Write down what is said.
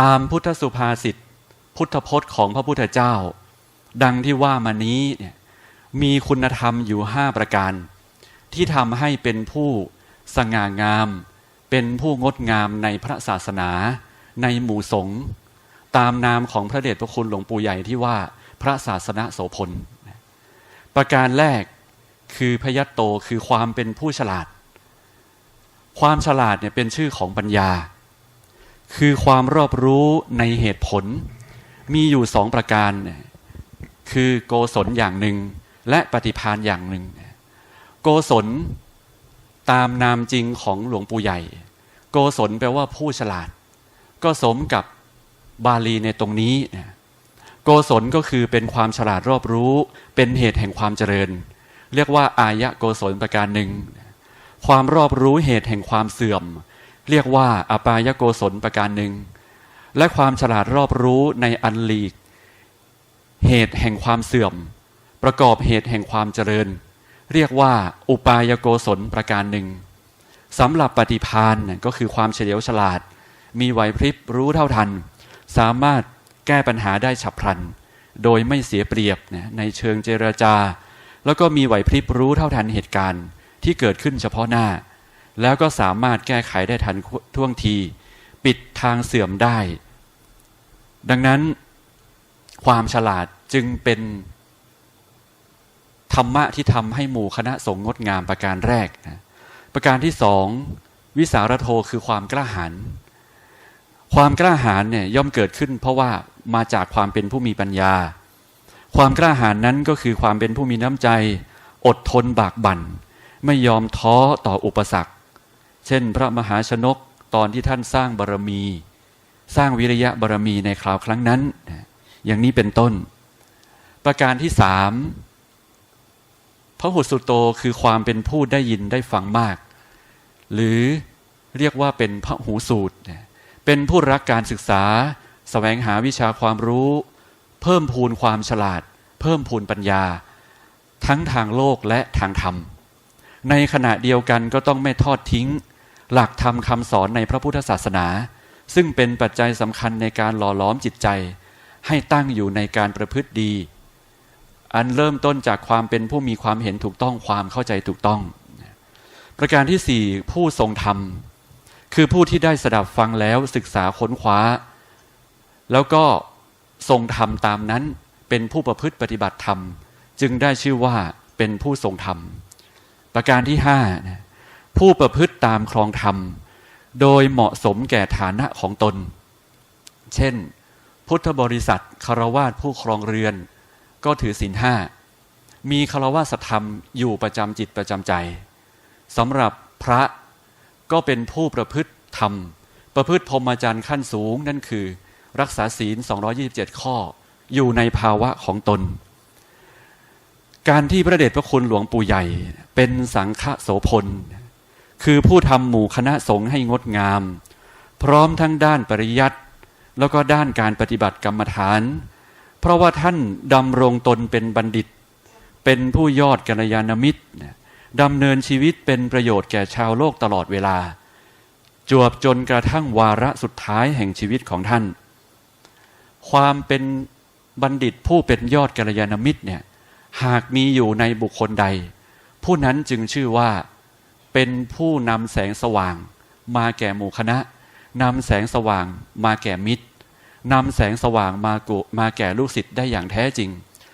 ตามพุทธสุภาษิตพุทธพจน์ของพระพุทธเจ้า ดังที่ว่ามานี้เนี่ยมีคุณธรรมอยู่ห้าประการ ที่ทำให้เป็นผู้สง่างาม เป็นผู้งดงามในพระศาสนา ในหมู่สงฆ์ตามนามของพระเดชพระคุณหลวงปู่ใหญ่ที่ว่าพระศาสนาโสพลประการแรกคือพยัตโตคือความเป็นผู้ฉลาด ความฉลาดเนี่ยเป็นชื่อของปัญญา คือความรอบรู้ในเหตุผล มีอยู่สองประการ คือโกศลอย่างหนึ่ง และปฏิพานอย่างหนึ่ง โกศลตามนามจริงของหลวงปู่ใหญ่ โกศลแปลว่าผู้ฉลาด ก็สมกับบาลีในตรงนี้นะโกศลก็คือเป็นความฉลาดรอบรู้ เป็นเหตุแห่งความเจริญ เรียกว่าอายะโกศลประการหนึ่ง ความรอบรู้เหตุแห่งความเสื่อม เรียกว่าอปายโกศลประการหนึ่ง และความฉลาดรอบรู้ในอันลีก เหตุแห่งความเสื่อม ประกอบเหตุแห่งความเจริญ เรียกว่าอุปายโกศลประการหนึ่งสำหรับปฏิพานก็คือความเฉลียวฉลาด มีไหวพริบรู้เท่าทัน สามารถแก้ปัญหาได้ฉับพลัน โดยไม่เสียเปรียบในเชิงเจรจา แล้วก็มีไหวพริบรู้เท่าทันเหตุการณ์ที่เกิดขึ้นเฉพาะหน้า แล้วก็สามารถแก้ไขได้ทันท่วงที ปิดทางเสื่อมได้ ดังนั้น ความฉลาดจึงเป็น ธรรมะที่ทำให้หมู่คณะสงฆ์งดงามประการแรกนะประการที่สองวิสารโทคือความกล้าหาญความกล้าหาญเนี่ยย่อมเกิดขึ้น เพราะว่ามาจากความเป็นผู้มีปัญญา ความกล้าหาญนั้นก็คือความเป็นผู้มีน้ำใจ อดทนบากบั่น ไม่ยอมท้อต่ออุปสรรค เช่น พระมหาชนกตอนที่ท่านสร้างบารมี สร้างวิริยะบารมีในคราวครั้งนั้น อย่างนี้เป็นต้น ประการที่สามพระหุสุโตคือความเป็นผู้ได้ยินได้ฟังมาก หรือเรียกว่าเป็นพระหูสูตร เป็นผู้รักการศึกษาสแสวงหาวิชาความรู้ เพิ่มพูนความฉลาด เพิ่มพูนปัญญา ทั้งทางโลกและทางธรรม ในขณะเดียวกันก็ต้องไม่ทอดทิ้ง หลักธรรมคำสอนในพระพุทธศาสนา ซึ่งเป็นปัจจัยสำคัญในการหล่อล้อมจิตใจ ให้ตั้งอยู่ในการประพฤติดี อันเริ่มต้นจากความเป็นผู้มีความเห็นถูกต้องความเข้าใจถูกต้อง ประการที่สี่ผู้ทรงธรรม คือผู้ที่ได้สดับฟังแล้วศึกษาค้นคว้า แล้วก็ทรงธรรมตามนั้นเป็นผู้ประพฤติปฏิบัติธรรม จึงได้ชื่อว่าเป็นผู้ทรงธรรม ประการที่ห้า ผู้ประพฤติตามครองธรรม โดยเหมาะสมแก่ฐานะของตน เช่น พุทธบริษัทคารวาสผู้ครองเรือน ก็ถือศีลห้า มีคารวาสธรรมอยู่ประจำจิตประจำใจสำหรับพระก็เป็นผู้ประพฤติธรรม ประพฤติพรหมจรรย์ขั้นสูงนั่นคือ รักษาศีล 227 ข้ออยู่ในภาวะของตน การที่พระเดชพระคุณหลวงปู่ใหญ่ เป็นสังฆโสพล คือผู้ทำหมู่คณะสงฆ์ให้งดงาม พร้อมทั้งด้านปริยัติแล้วก็ด้านการปฏิบัติกรรมฐาน เพราะว่าท่านดำรงตนเป็นบัณฑิต เป็นผู้ยอดกัลยาณมิตรดำเนินชีวิตเป็นประโยชน์แก่ชาวโลกตลอดเวลา จวบจนกระทั่งวาระสุดท้ายแห่งชีวิตของท่าน ความเป็นบัณฑิตผู้เป็นยอดกัลยาณมิตรเนี่ยหากมีอยู่ในบุคคลใด ผู้นั้นจึงชื่อว่า เป็นผู้นำแสงสว่าง มาแก่หมู่คณะนำแสงสว่างมาแก่มิตรนำแสงสว่างมากมาแก่ลูกศิษย์ได้อย่างแท้จริง